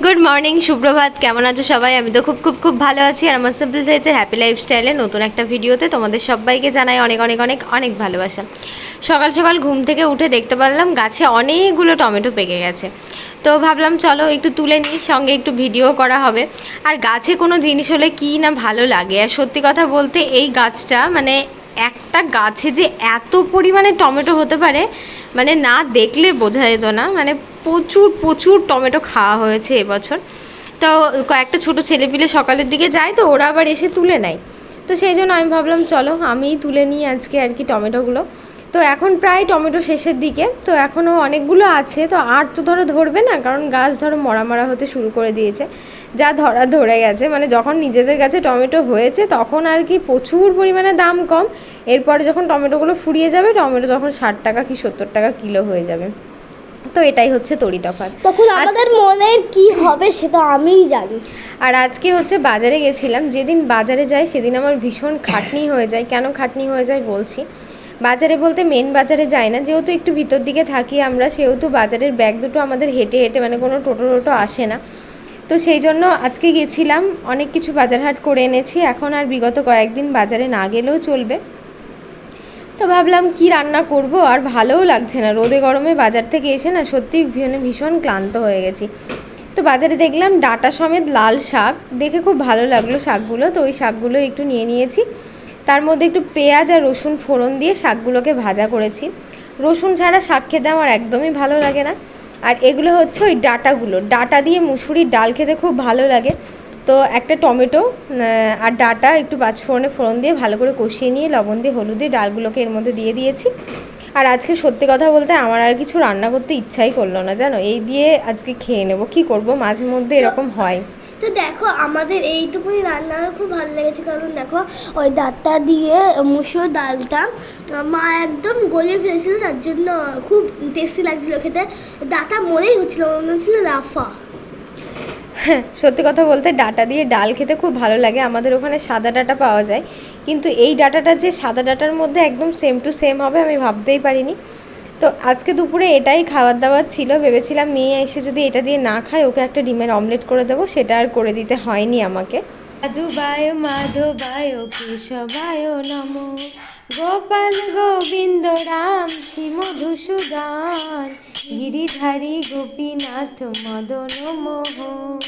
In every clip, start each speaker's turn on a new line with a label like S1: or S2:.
S1: Good morning সুপ্রভাত। কেমন আছো সবাই? আমি তো খুব খুব খুব ভালো আছি। আর আমার সিম্পল ভেজের হ্যাপি লাইফস্টাইলে নতুন একটা ভিডিওতে তোমাদের সবাইকে জানাই অনেক অনেক অনেক অনেক ভালোবাসা। সকাল সকাল ঘুম থেকে উঠে দেখতে পারলাম গাছে অনেকগুলো টমেটো পেকে গেছে। তো ভাবলাম, চলো একটু তুলে নিই, সঙ্গে একটু ভিডিও করা হবে। আর গাছে কোনো জিনিস হলে কী না ভালো লাগে? আর সত্যি কথা বলতে, এই গাছটা মানে একটা গাছে যে এত পরিমাণে টমেটো হতে পারে মানে না দেখলে বোঝা যেত না। মানে প্রচুর প্রচুর টমেটো খাওয়া হয়েছে এবছর। তো কয়েকটা ছোটো ছেলেপিলে সকালের দিকে যায় তো, ওরা আবার এসে তুলে নেয়। তো সেই জন্য আমি ভাবলাম, চলো আমিই তুলে নিই আজকে আর কি টমেটোগুলো। তো এখন প্রায় টমেটো শেষের দিকে, তো এখনও অনেকগুলো আছে। তো আর তো ধরো ধরবে না, কারণ গাছ ধরো মরা মরা হতে শুরু করে দিয়েছে। যা ধরা ধরে গেছে মানে যখন নিজেদের কাছে টমেটো হয়েছে, তখন আর কি প্রচুর পরিমাণে দাম কম। এরপরে যখন টমেটোগুলো ফুরিয়ে যাবে, টমেটো তখন ষাট টাকা কি সত্তর টাকা কিলো হয়ে যাবে। তো এটাই হচ্ছে তরি তফাৎ।
S2: তখন আমাদের মনের কি হবে সেটা আমিই জানি।
S1: আর আজকে হচ্ছে বাজারে গেছিলাম যেদিন বাজারে যাই সেদিন আমার ভীষণ খাটনি হয়ে যায়। কেন খাটনি হয়ে যায় বলছি। বাজারে বলতে মেন বাজারে যাই না যেহেতু একটু ভিতর দিকে থাকি আমরা সেহেতু বাজারের ব্যাগ দুটো আমাদের হেঁটে হেঁটে মানে কোনো টোটো টোটো আসে না। তো সেই জন্য আজকে গেছিলাম অনেক কিছু বাজার হাট করে এনেছি। এখন আর বিগত কয়েকদিন বাজারে না গেলেও চলবে। তো ভাবলাম কি রান্না করব, আর ভালোও লাগছে না। রোদে গরমে বাজার থেকে এসে না সত্যি ভীষণ ভীষণ ক্লান্ত হয়ে গেছি। তো বাজারে দেখলাম ডাটা সমেত লাল শাক। দেখে খুব ভালো লাগল শাকগুলো, তো ওই শাকগুলো একটু নিয়ে নিয়েছি। তার মধ্যে একটু পেঁয়াজ আর রসুন ফোড়ন দিয়ে শাকগুলোকে ভাজা করেছি। রসুন ছাড়া শাক খেতে আমার একদমই ভালো লাগে না। আর এগুলো হচ্ছে ওই ডাটাগুলো। ডাটা দিয়ে মুসুরির ডাল খেতে খুব ভালো লাগে। তো একটা টমেটো আর ডাটা একটু পাঁচফোড়নে ফোড়ন দিয়ে ভালো করে কষিয়ে নিয়ে, লবণ দিয়ে, হলুদ দিয়ে ডালগুলোকে এর মধ্যে দিয়ে দিয়েছি। আর আজকে সত্যি কথা বলতে আমার আর কিছু রান্না করতে ইচ্ছাই করল না, জানো? এই দিয়ে আজকে খেয়ে নেব। কি করব? মাঝে মধ্যে এরকম হয়।
S2: তো দেখো, আমাদের এইটুকুনি রান্না খুব ভালো লেগেছে। কারণ দেখো, ওই ডাঁটা দিয়ে মুসুর ডালটা মা একদম গলিয়ে ফেলেছিল, তার জন্য খুব টেস্টি লাগছিল খেতে। ডাটা মনেই হচ্ছিল, মনে হচ্ছিল রাফা।
S1: সত্যি কথা বলতে ডাটা দিয়ে ডাল খেতে খুব ভালো লাগে। আমাদের ওখানে সাদা ডাটা পাওয়া যায়। কিন্তু এই ডাটাটা যে সাদা ডাটার মধ্যে একদম সেম টু সেম হবে আমি ভাবতেই পারিনি। তো আজকে দুপুরে এটাই খাবার দাবার ছিল। ভেবেছিলাম মেয়ে এসে যদি এটা দিয়ে না খায়, ওকে একটা ডিমের অমলেট করে দেবো। সেটা আর করে দিতে হয়নি আমাকে। মাধুবায়, মাধবায় কেশবায় নম। গোপাল গোবিন্দ রাম শ্রী মধুসূদন, গিরিধারী গোপীনাথ মদন মোহন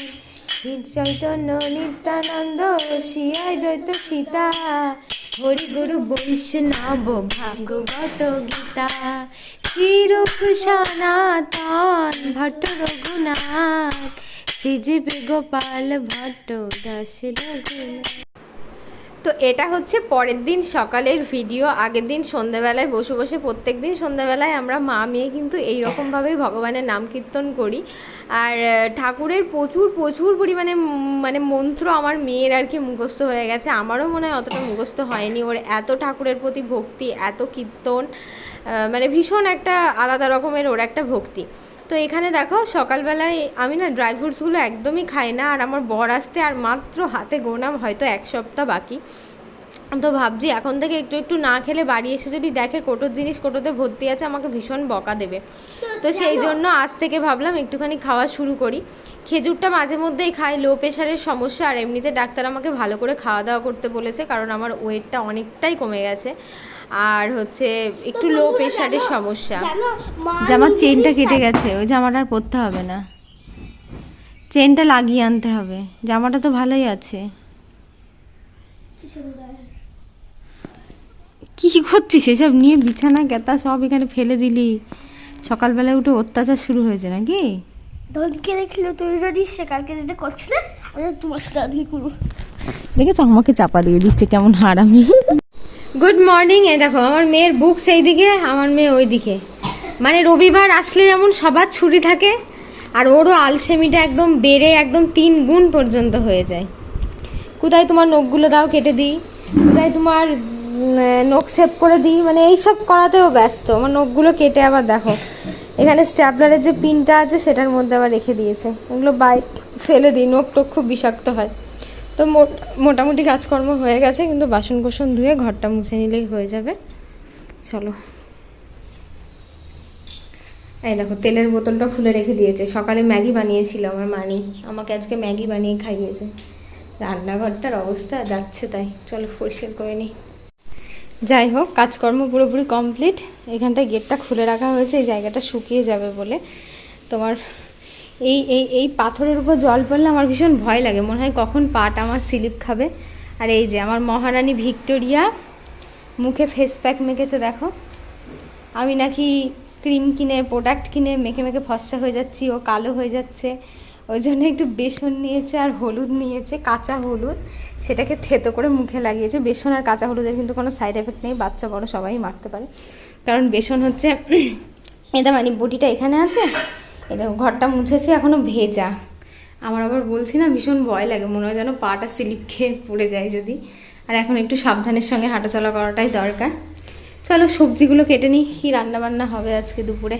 S1: চৈতন্য নিত্যানন্দ শিয়ায় দ্বৈত সীতা হরি গুরু বৈষ্ণব ভাগবত গীতা শ্রীরূপ সনাতন ভট্ট রঘুনাথ, শ্রীজীব গোপাল ভট্ট দাস রঘুনাথ। তো এটা হচ্ছে পরের দিন সকালের ভিডিও। আগের দিন সন্ধ্যাবেলায় বসে বসে প্রত্যেক দিন সন্ধ্যাবেলায় আমরা মা মেয়ে কিন্তু এই রকমভাবেই ভগবানের নাম কীর্তন করি। আর ঠাকুরের প্রচুর প্রচুর পরিমাণে মানে মন্ত্র আমার মেয়ের আর কি মুখস্থ হয়ে গেছে। আমারও মনে হয় অতটা মুখস্থ হয়নি। ওর এত ঠাকুরের প্রতি ভক্তি, এত কীর্তন মানে ভীষণ একটা আলাদা রকমের ওর একটা ভক্তি। তো এখানে দেখো সকালবেলায় আমি না ড্রাই ফ্রুটসগুলো একদমই খাই না আর আমার বর আসতে আর মাত্র হাতে গোনাম হয়তো এক সপ্তাহ বাকি। তো ভাবছি এখন থেকে একটু একটু না খেলে বাড়ি এসে যদি দেখে কোটোর জিনিস কোটোতে ভর্তি আছে আমাকে ভীষণ বকা দেবে। তো সেই জন্য আজ থেকে ভাবলাম একটুখানি খাওয়া শুরু করি। খেজুরটা মাঝে মধ্যেই খাই লো প্রেশারের সমস্যা আর এমনিতে ডাক্তার আমাকে ভালো করে খাওয়া দাওয়া করতে বলেছে কারণ আমার ওয়েটটা অনেকটাই কমে গেছে। আর হচ্ছে একটু লো প্রেশারের সমস্যা। জামার চেনটা কেটে গেছে ওই জামাটা আর পরতে হবে না। চেনটা লাগিয়ে আনতে হবে জামাটা তো ভালোই আছে। কি করছিস এসব নিয়ে বিছানা কেতা সব এখানে ফেলে দিলি। সকালবেলায় উঠে অত্যাচার শুরু হয়েছে নাকি?
S2: ধনকে দেখল তুমি যদি সে কালকে যেতে করছিলে আমি তোমার সাথে আজকে করব।
S1: দেখেছ আমাকে চাপা দিয়ে দিচ্ছে কেমন হারামি। গুড মর্নিং এ দেখো, আমার মেয়ের বুক সেই দিকে, আমার মেয়ে ওই দিকে। মানে রবিবার আসলে যেমন সবার ছুটি থাকে, আর ওরও আলসেমিটা একদম বেড়ে একদম তিন গুণ পর্যন্ত হয়ে যায়। কোথায় তোমার নখগুলো দাও, কেটে দিই। কোথায় তোমার নখ সেভ করে দিই মানে এইসব করাতেও ব্যস্ত। আমার নখগুলো কেটে আবার দেখো। এখানে স্ট্যাপলারের যে পিনটা আছে, সেটার মধ্যে আবার রেখে দিয়েছে। ওগুলো বাইক ফেলে দিই নখ টোক খুব বিষাক্ত হয়। তো মোট- মোটামুটি কাজকর্ম হয়ে গেছে, কিন্তু বাসন কোসন ধুয়ে ঘরটা মুছে নিলেই হয়ে যাবে। চলো। এই দেখো, তেলের বোতলটা খুলে রেখে দিয়েছে। সকালে ম্যাগি বানিয়েছিল আমার মানি। আমাকে আজকে ম্যাগি বানিয়ে খাইয়েছে। রান্নাঘরটার অবস্থা যাচ্ছে তাই। চলো, পরিষ্কার করে নিই। যাই হোক, কাজকর্ম পুরোপুরি কমপ্লিট। এখানটায় গেটটা খুলে রাখা হয়েছে, এই জায়গাটা শুকিয়ে যাবে বলে তোমার এই এই এই পাথরের উপর জল পড়লে আমার ভীষণ ভয় লাগে। মনে হয় কখন পাটা আমার স্লিপ খাবে। আর এই যে আমার মহারানী ভিক্টোরিয়া মুখে ফেস প্যাক মেখেছে, দেখো। আমি নাকি ক্রিম কিনে প্রোডাক্ট কিনে মেখে মেখে ফসা হয়ে যাচ্ছি, ও কালো হয়ে যাচ্ছে। ওই জন্য একটু বেসন নিয়েছে আর হলুদ নিয়েছে, কাঁচা হলুদ। সেটাকে থেতো করে মুখে লাগিয়েছে। বেসন আর কাঁচা হলুদের কিন্তু কোনো সাইড এফেক্ট নেই, বাচ্চা বড় সবাই মারতে পারে। কারণ বেসন হচ্ছে, এটা মানে বটিটা এখানে আছে এই দেখো ঘরটা মুছেছি এখনও ভেজা। আমার আবার বলছি না ভীষণ ভয় লাগে মনে হয় যেন পাটা স্লিপ খেয়ে পড়ে যায় যদি। আর এখন একটু সাবধানের সঙ্গে হাঁটাচলা করাটাই দরকার। চলো সবজিগুলো কেটে নিই কী রান্না বান্না হবে আজকে দুপুরে?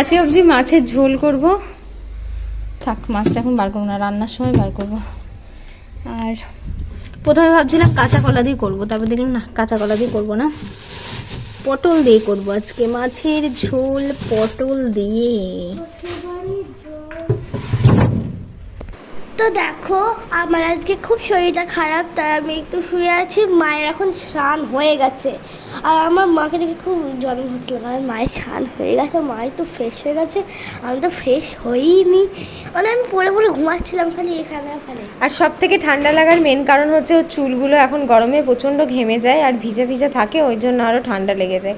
S2: আজকে
S1: ভাবছি মাছের ঝোল করব। থাক মাছটা এখন বার করব না রান্নার সময় বার করব। আর প্রথমে ভাবছিলাম কাঁচা কলা দিয়ে করব তারপর দেখলাম না কাঁচা কলা দিয়ে করব না। পটল দিয়ে করব আজকে। মাছের ঝোল পটল দিয়ে।
S2: তো দেখো, আমার আজকে খুব শরীরটা খারাপ, তাই আমি একটু শুয়ে আছি। মায়ের এখন স্নান হয়ে গেছে। আর আমার মাকে দেখে খুব জন্ম হচ্ছিল কারণ মায়ের স্নান হয়ে গেছে মায়ের তো ফ্রেশ হয়ে গেছে। আমি তো ফ্রেশ হইনি। মানে আমি পরে পরে ঘুমাচ্ছিলাম খালি এখানে ওখানে।
S1: আর সব থেকে ঠান্ডা লাগার মেন কারণ হচ্ছে ওর চুলগুলো এখন গরমে প্রচণ্ড ঘেমে যায় আর ভিজে ভিজে থাকে, ওই জন্য আরও ঠান্ডা লেগে যায়।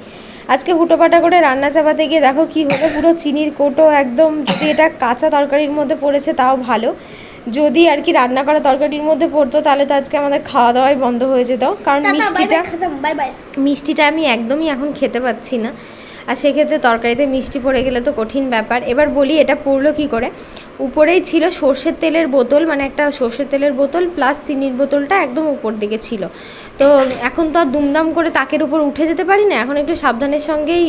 S1: আজকে হুটোপাটা করে রান্না চাপাতে গিয়ে দেখো কি হলো, পুরো চিনির কোটো একদম, যদি এটা কাঁচা তরকারির মধ্যে পড়েছে তাও ভালো। যদি আর কি রান্না করা তরকারির মধ্যে পড়তো তাহলে তো আজকে আমাদের খাওয়া দাওয়াই বন্ধ হয়ে যেত। কারণ মিষ্টিটা মিষ্টিটা আমি একদমই এখন খেতে পাচ্ছি না। আর সেক্ষেত্রে তরকারিতে মিষ্টি পড়ে গেলে তো কঠিন ব্যাপার। এবার বলি এটা পড়ল কি করে? উপরেই ছিল সর্ষের তেলের বোতল মানে একটা সর্ষের তেলের বোতল প্লাস চিনির বোতলটা একদম উপর দিকে ছিল। তো এখন তো আর দুমদাম করে তাকের উপর উঠে যেতে পারি না, এখন একটু সাবধানের সঙ্গেই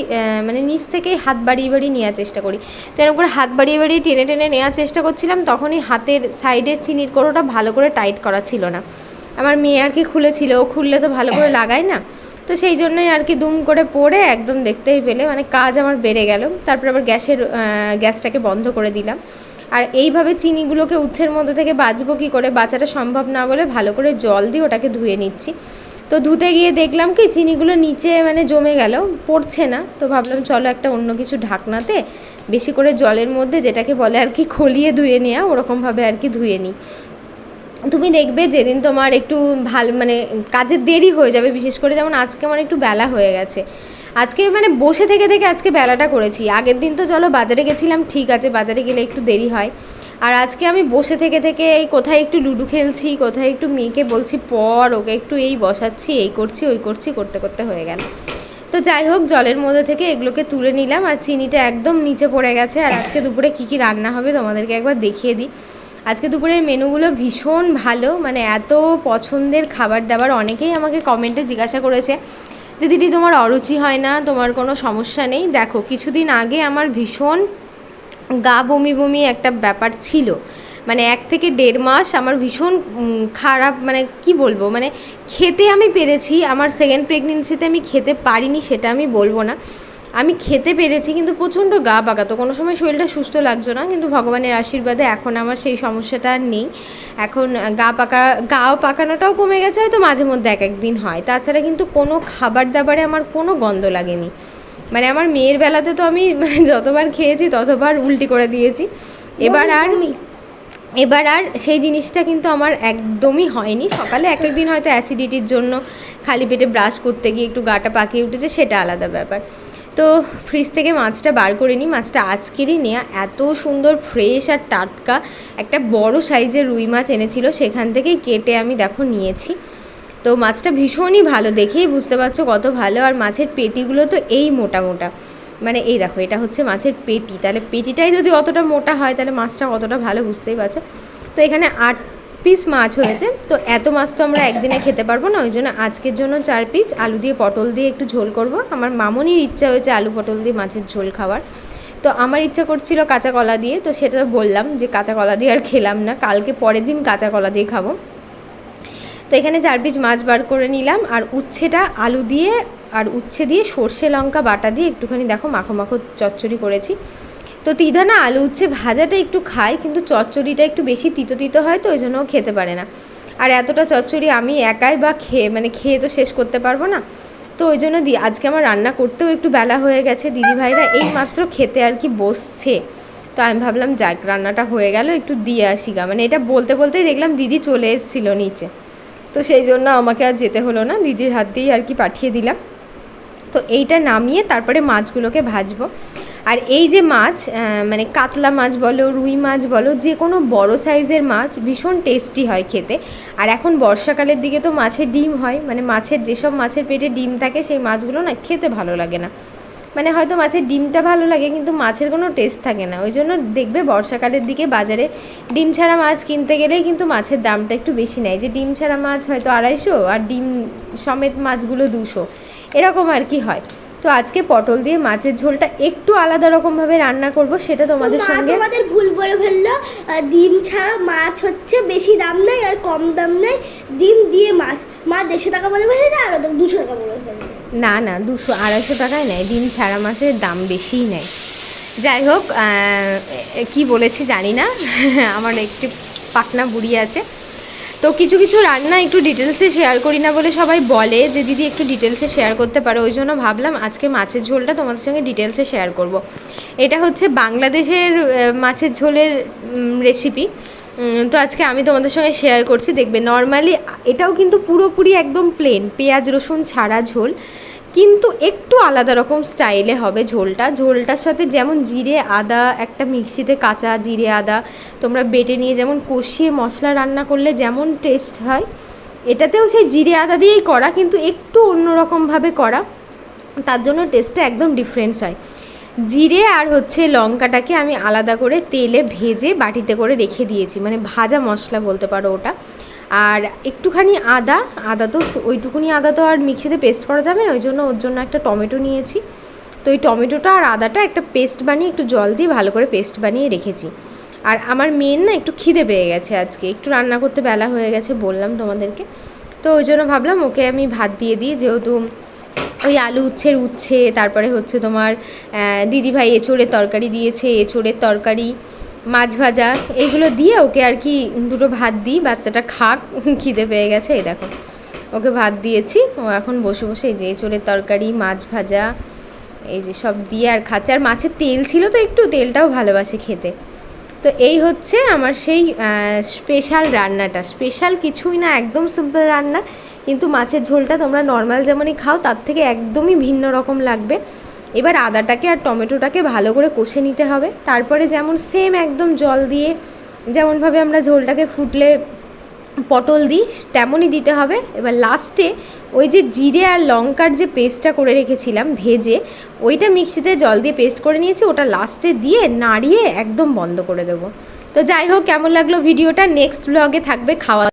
S1: মানে নিচ থেকেই হাত বাড়িয়ে বাড়িয়ে নেওয়ার চেষ্টা করি। তো এরকম করে হাত বাড়িয়ে বাড়িয়ে টেনে টেনে নেওয়ার চেষ্টা করছিলাম, তখনই হাতের সাইডের চিনির কোড়োটা ভালো করে টাইট করা ছিল না। আমার মেয়ে আর কি খুলেছিল, ও খুললে তো ভালো করে লাগায় না। তো সেই জন্যই আর কি দুম করে পড়ে একদম দেখতেই পেলে মানে কাজ আমার বেড়ে গেল। তারপর আবার গ্যাসের গ্যাসটাকে বন্ধ করে দিলাম। আর এইভাবে চিনিগুলোকে উচ্ছের মধ্যে থেকে বাঁচবো কী করে? বাঁচাটা সম্ভব না বলে ভালো করে জল দিয়ে ওটাকে ধুয়ে নিচ্ছি। তো ধুতে গিয়ে দেখলাম কি, চিনিগুলো নিচে মানে জমে গেল, পড়ছে না। তো ভাবলাম চলো একটা অন্য কিছু ঢাকনাতে বেশি করে জলের মধ্যে যেটাকে বলে আর কি খলিয়ে ধুয়ে নেওয়া ওরকমভাবে আর কি ধুয়ে নিই। তুমি দেখবে যেদিন তোমার একটু ভালো মানে কাজের দেরি হয়ে যাবে, বিশেষ করে যেমন আজকে আমার একটু বেলা হয়ে গেছে। আজকে মানে বসে থেকে থেকে আজকে বেলাটা করেছি। আগের দিন তো চলো বাজারে গেছিলাম, ঠিক আছে, বাজারে গেলে একটু দেরি হয়। আর আজকে আমি বসে থেকে থেকে এই কোথায় একটু লুডো খেলছি, কোথায় একটু মেয়েকে বলছি, পর, ওকে একটু এই বসাচ্ছি, এই করছি, ওই করছি, করতে করতে হয়ে গেল। তো যাই হোক, জলের মধ্যে থেকে এগুলোকে তুলে নিলাম আর চিনিটা একদম নিচে পড়ে গেছে। আর আজকে দুপুরে কী কী রান্না হবে তোমাদেরকে একবার দেখিয়ে দিই। আজকে দুপুরের মেনুগুলো ভীষণ ভালো মানে এত পছন্দের খাবার দাবার অনেকেই আমাকে কমেন্টে জিজ্ঞাসা করেছে। যে দিদি, তোমার অরুচি হয় না? তোমার কোনো সমস্যা নেই? দেখো, কিছুদিন আগে আমার ভীষণ গা বমি বমি একটা ব্যাপার ছিল। মানে এক থেকে দেড় মাস আমার ভীষণ খারাপ মানে কি বলব? মানে খেতে আমি পেরেছি। আমার সেকেন্ড প্রেগনেন্সিতে আমি খেতে পারিনি, সেটা আমি বলব না। আমি খেতে পেরেছি কিন্তু প্রচণ্ড গা পাকাতো কোনো সময় শরীরটা সুস্থ লাগছো না কিন্তু ভগবানের আশীর্বাদে এখন আমার সেই সমস্যাটা আর নেই। এখন গা পাকা গাও পাকানোটাও কমে গেছে হয়তো মাঝে মধ্যে এক একদিন হয়। তাছাড়া কিন্তু কোনো খাবার দাবারে আমার কোনো গন্ধ লাগেনি। মানে আমার মেয়ের বেলাতে তো আমি মানে যতবার খেয়েছি ততবার উল্টি করে দিয়েছি। এবার আর এবার আর সেই জিনিসটা কিন্তু আমার একদমই হয়নি। সকালে এক একদিন হয়তো অ্যাসিডিটির জন্য খালি পেটে ব্রাশ করতে গিয়ে একটু গাটা পাকিয়ে উঠেছে সেটা আলাদা ব্যাপার। তো ফ্রিজ থেকে মাছটা বার করে নিই। মাছটা আজকেরই নেওয়া এত সুন্দর ফ্রেশ আর টাটকা একটা বড় সাইজের রুই মাছ এনেছিল। সেখান থেকেই কেটে আমি দেখো নিয়েছি। তো মাছটা ভীষণই ভালো। দেখেই বুঝতে পারছ কত ভালো। আর মাছের পেটিগুলো তো এই মোটা মোটা। মানে এই দেখো, এটা হচ্ছে মাছের পেটি। তাহলে পেটিটাই যদি অতটা মোটা হয়, তাহলে মাছটা অতটা ভালো, বুঝতেই পারছ? তো এখানে আট পিস মাছ হয়েছে। তো এত মাছ তো আমরা একদিনে খেতে পারব না, ওই জন্য আজকের জন্য চার পিস আলু দিয়ে পটল দিয়ে একটু ঝোল করব। আমার মামনির ইচ্ছা হয়েছে আলু পটল দিয়ে মাছের ঝোল খাওয়ার। তো আমার ইচ্ছা করছিল কাঁচা কলা দিয়ে, তো সেটা বললাম যে কাঁচা কলা দিয়ে আর খেলাম না। কালকে পরের দিন কাঁচা কলা দিয়ে খাব। তো এখানে চার পিস মাছ বার করে নিলাম। আর উচ্ছেটা আলু দিয়ে আর উচ্ছে দিয়ে সর্ষে লঙ্কা বাটা দিয়ে একটুখানি দেখো মাখো মাখো চচ্চড়ি করেছি। তো তিধা না আলু উচ্ছে ভাজাটা একটু খায়, কিন্তু চচ্চড়িটা একটু বেশি তিতো তিতো হয়, তো ওই জন্য খেতে পারে না। আর এতটা চচ্চড়ি আমি একাই বা খেয়ে মানে খেয়ে তো শেষ করতে পারব না। তো ওই জন্য দি, আজকে আমার রান্না করতেও একটু বেলা হয়ে গেছে, দিদিভাইরা এই মাত্র খেতে আর কি বসছে। তো আমি ভাবলাম, যাক, রান্নাটা হয়ে গেল, একটু দিয়ে আসি গা। মানে এটা বলতে বলতেই দেখলাম দিদি চলে এসেছিল নিচে। তো সেই জন্য আমাকে আর যেতে হলো না, দিদির হাত দিয়েই আর কি পাঠিয়ে দিলাম। তো এইটা নামিয়ে তারপরে মাছগুলোকে ভাজবো। আর এই যে মাছ মানে কাতলা মাছ বলো, রুই মাছ বলো, যে কোনো বড় সাইজের মাছ ভীষণ টেস্টি হয় খেতে। আর এখন বর্ষাকালের দিকে তো মাছের ডিম হয় মানে মাছের যেসব মাছের পেটে ডিম থাকে, সেই মাছগুলো না খেতে ভালো লাগে না। মানে হয়তো মাছের ডিমটা ভালো লাগে, কিন্তু মাছের কোনো টেস্ট থাকে না। ওই জন্য দেখবে বর্ষাকালের দিকে বাজারে ডিম ছাড়া মাছ কিনতে গেলেই কিন্তু মাছের দামটা একটু বেশি নেয়। যে ডিম ছাড়া মাছ হয়তো আড়াইশো, আর ডিম সমেত মাছগুলো দুশো। এরকম আর কি হয়। তো আজকে পটল দিয়ে মাছের ঝোলটা একটু আলাদা রকমভাবে রান্না করব সেটা তোমাদের সঙ্গে।
S2: আমাদের ভুল করে ফেলল ডিম ছাড়া মাছ হচ্ছে বেশি দাম নেই আর কম দাম নেই। ডিম দিয়ে মাছ। মা দেড়শো টাকা বলে ফেলেছে আর ওদের দুশো টাকা বলে ফেলেছে।
S1: না না দুশো আড়াইশো টাকায় নেয় ডিম ছাড়া মাছের দাম বেশিই নেয় যাই হোক কি বলেছি জানি না। আমার একটি পাকনা বুড়ি আছে। তো কিছু কিছু রান্না একটু ডিটেলসে শেয়ার করি না বলে সবাই বলে যে, দিদি একটু ডিটেলসে শেয়ার করতে পারো। ওই জন্য ভাবলাম আজকে মাছের ঝোলটা তোমাদের সঙ্গে ডিটেলসে শেয়ার করব। এটা হচ্ছে বাংলাদেশের মাছের ঝোলের রেসিপি তো আজকে আমি তোমাদের সঙ্গে শেয়ার করছি। দেখবে নর্মালি এটাও কিন্তু পুরোপুরি একদম প্লেন পেঁয়াজ, রসুন ছাড়া ঝোল। কিন্তু একটু আলাদা রকম স্টাইলে হবে ঝোলটা। ঝোলটার সাথে যেমন জিরে, আদা, একটা মিক্সিতে কাঁচা জিরে, আদা তোমরা বেটে নিয়ে যেমন কষিয়ে মশলা রান্না করলে যেমন টেস্ট হয়, এটাতেও সেই জিরে, আদা দিয়েই করা কিন্তু একটু অন্যরকমভাবে করা। তার জন্য টেস্টটা একদম ডিফারেন্স হয়। জিরে আর হচ্ছে লঙ্কাটাকে আমি আলাদা করে তেলে ভেজে বাটিতে করে রেখে দিয়েছি মানে ভাজা মশলা বলতে পারো ওটা। আর একটুখানি আদা আদা তো ওইটুকুনি আদা তো আর মিক্সিতে পেস্ট করা যাবে না, ওই জন্য ওর জন্য একটা টমেটো নিয়েছি। তো ওই টমেটোটা আর আদাটা একটা পেস্ট বানিয়ে একটু জল দিয়ে ভালো করে পেস্ট বানিয়ে রেখেছি। আর আমার মেন না একটু খিদে পেয়ে গেছে আজকে, একটু রান্না করতে বেলা হয়ে গেছে বললাম তোমাদেরকে। তো ওই জন্য ভাবলাম ওকে আমি ভাত দিয়ে দিই, যেহেতু ওই আলু উচ্ছের উচ্ছে, তারপরে হচ্ছে তোমার দিদিভাই এঁচোড়ের তরকারি দিয়েছে, এঁচোড়ের তরকারি মাছ ভাজা এইগুলো দিয়ে ওকে আর কি দুটো ভাত দিই, বাচ্চাটা খাক, খিদে পেয়ে গেছে, এই দেখো। ওকে ভাত দিয়েছি, ও এখন বসে বসে এই যে এঁচোড়ের তরকারি, মাছ ভাজা, এই যে সব দিয়ে আর খাচ্ছে। আর মাছের তেল ছিল তো একটু, তেলটাও ভালোবাসে খেতে। তো এই হচ্ছে আমার সেই স্পেশাল রান্নাটা। স্পেশাল কিছুই না, একদম সিম্পল রান্না। কিন্তু মাছের ঝোলটা তোমরা নর্মাল যেমনই খাও, তার থেকে একদমই ভিন্ন রকম লাগবে। এবার আদাটাকে আর টমেটোটাকে ভালো করে কষে নিতে হবে। তারপরে যেমন সেম একদম জল দিয়ে যেমনভাবে আমরা ঝোলটাকে ফুটলে পটল দিই, তেমনই দিতে হবে। এবার লাস্টে ওই যে জিরে আর লঙ্কার যে পেস্টটা করে রেখেছিলাম ভেজে, ওইটা মিক্সিতে জল দিয়ে পেস্ট করে নিয়েছি, ওটা লাস্টে দিয়ে নাড়িয়ে একদম বন্ধ করে দেবো। তো যাই হোক, কেমন লাগল ভিডিওটা? নেক্সট ব্লগে থাকবে খাওয়া